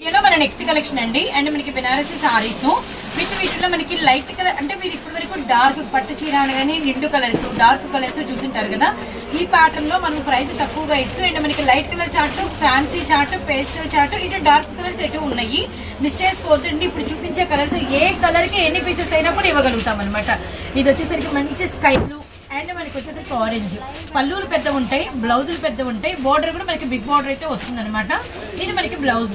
వీడియోలో మన next collection అండి. అండ్ మనకి బెనారసీ సారీస్ విత్ వీటిలో మనకి లైట్ కలర్ అంటే మీరు ఇప్పటి వరకు డార్క్ పట్టు చీర కానీ నిండు కలర్స్ డార్క్ కలర్స్ చూసింటారు కదా. ఈ ప్యాటర్న్లో మనం ప్రైస్ తక్కువగా ఇస్తూ అండ్ మనకి light colour chart fancy chart pastel chart ఇటు డార్క్ కలర్స్ ఎటు ఉన్నాయి. మిస్ చేసుకోవద్దండి. ఇప్పుడు చూపించే కలర్స్ ఏ కలర్కి ఎన్ని పీసెస్ అయినా కూడా ఇవ్వగలుగుతాం అనమాట ఇది వచ్చేసరికి మంచి స్కై బ్లూ అండ్ మనకి వచ్చేసరికి ఆరెంజ్ పళ్ళులు పెద్ద ఉంటాయి బ్లౌజులు పెద్ద ఉంటాయి బార్డర్ కూడా మనకి బిగ్ బార్డర్ అయితే వస్తుంది ఇది మనకి బ్లౌజ్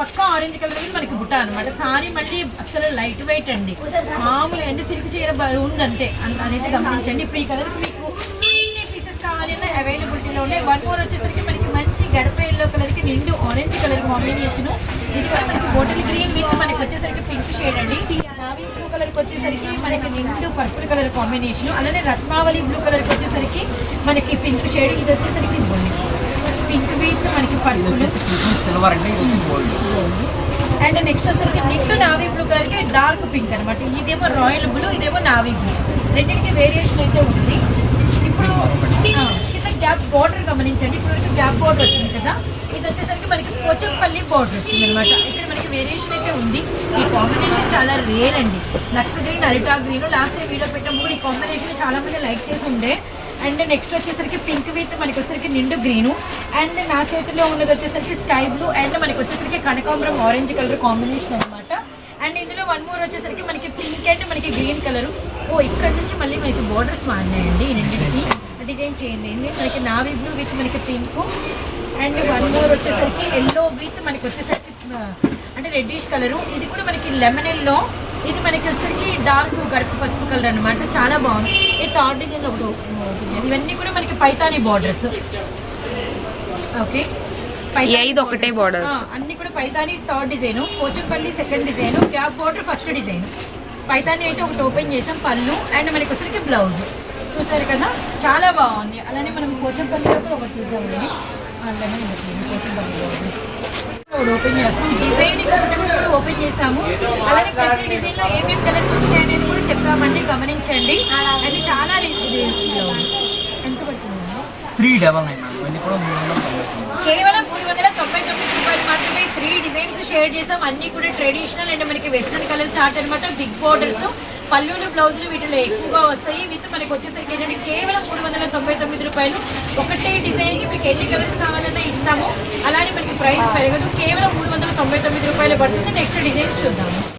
పక్క ఆరెంజ్ కలర్ మీద మనకి బుట్ట అనమాట సారీ మళ్ళీ అసలు లైట్ వెయిట్ అండి. మామూలు అంటే సిల్క్ చీర ఉంది అంతే అదైతే గమనించండి. ఇప్పుడు ఈ కలర్ మీకు ఎన్ని పీసెస్ కావాలన్నా అవైలబిలిటీలో ఉన్నాయి వన్ మోర్ వచ్చేసరికి మనకి మంచి గడప ఎల్లో కలర్కి నిండు ఆరెంజ్ కలర్ కాంబినేషన్ ఇది కూడా మనకి బాటిల్ గ్రీన్ విత్ మనకి వచ్చేసరికి పింక్ షేడ్ అండి. నావీ బ్లూ కలర్ వచ్చేసరికి మనకి నిండు పర్పుల్ కలర్ కాంబినేషన్ అలానే రత్నావళి బ్లూ కలర్కి వచ్చేసరికి మనకి పింక్ షేడ్ ఇది వచ్చేసరికి ఇదిగోండి పింక్ విత్ మనకి పర్పుల్. సిల్వర్ ఇది వచ్చి గోల్డ్ అండ్ నెక్స్ట్ వచ్చేసరికి నిండు నావీ బ్లూ కలర్కి డార్క్ పింక్ అనమాట ఇదేమో రాయల్ బ్లూ ఇదేమో నావీ బ్లూ రెండింటికి వేరియేషన్ అయితే ఉంది. ఇప్పుడు ఆ, కింద గ్యాప్ బార్డర్ గమనించండి. ఇప్పుడు గ్యాప్ బార్డర్ వచ్చింది కదా. ఇది వచ్చేసరికి మనకి పోచంపల్లి బార్డర్ వచ్చింది అనమాట ఇక్కడ మనకి వేరియేషన్ అయితే ఉంది. ఈ కాంబినేషన్ చాలా రేర్ అండి. లక్స్ గ్రీన్ అరిటా గ్రీన్. లాస్ట్ టైం వీడియో పెట్టినప్పుడు ఈ కాంబినేషన్ చాలా మంది లైక్ చేసి ఉండే. అండ్ నెక్స్ట్ వచ్చేసరికి పింక్ విత్ మనకి వచ్చేసరికి నిండు గ్రీను. అండ్ నా చేతిలో ఉన్నది వచ్చేసరికి స్కై బ్లూ అండ్ మనకి వచ్చేసరికి కనకాంబరం ఆరెంజ్ కలర్ కాంబినేషన్ అనమాట అండ్ ఇందులో వన్ మోర్ వచ్చేసరికి మనకి పింక్ అండ్ మనకి గ్రీన్ కలర్. ఓ ఇక్కడ నుంచి మళ్ళీ మనకి బోర్డర్స్ మారినాయండి ఈ రెండింటికి. డిజైన్ చేయండి. అండి మనకి నావీ బ్లూ విత్ మనకి పింక్. అండ్ వన్ మోర్ వచ్చేసరికి ఎల్లో విత్ మనకి వచ్చేసరికి అంటే రెడ్డిష్ కలరు. ఇది కూడా మనకి లెమన్ ఎల్లో. ఇది మనకి వచ్చేసరికి డార్క్ గడుపు పసుపు కలర్ అనమాట చాలా బాగుంది. ఈ థర్డ్ డిజైన్ ఒకటి. ఇవన్నీ కూడా మనకి పైతాని బార్డర్స్ ఓకే ఐదు ఒకటే borders. అన్ని కూడా Paithani third design Pochampally second design gap border first design Paithani అయితే ఒకటి ఓపెన్ చేసాం పళ్ళు అండ్ మనకి వచ్చరికి బ్లౌజ్ చూసారు కదా? చాలా బాగుంది. అలానే మనం పోచంపల్లిలో కూడా ఒకటి చూద్దామండి ఒకటి. ఒకటి ఓపెన్ చేస్తాం డిజైన్ కూడా ఓపెన్ చేసాము అలానే ప్రతి డిజైన్లో ఏమేమి కలర్స్ వచ్చినాయి అనేది కూడా చెప్తామండి. గమనించండి. అది చాలా రీ- ఇది. బ్లౌజ్. ఎంత పడుతుంది? త్రీ డబల్ నైన్ మేడం ఇవన్నీ కూడా మూడు వందల తొంభై తొమ్మిది. కేవలం మూడు వందల తొంభై తొమ్మిది రూపాయలు మాత్రమే త్రీ డిజైన్స్ షేర్ చేసాం అన్ని కూడా ట్రెడిషనల్ అండ్ మనకి వెస్ట్రన్ కలర్ చార్ట్ అనమాట బిగ్ బోర్డర్స్ పళ్ళులు బ్లౌజులు వీటిలో ఎక్కువగా వస్తాయి. విత్ మనకి వచ్చేసరికి ఏంటంటే కేవలం మూడు వందల తొంభై తొమ్మిది రూపాయలు. ఒకటే డిజైన్కి మీకు ఎన్ని కలర్స్ కావాలన్నా ఇస్తాము. అలానే మనకి ప్రైస్ పెరగదు. కేవలం మూడు వందల తొంభై తొమ్మిది రూపాయలు పడుతుంది. నెక్స్ట్ డిజైన్స్ చూద్దాము.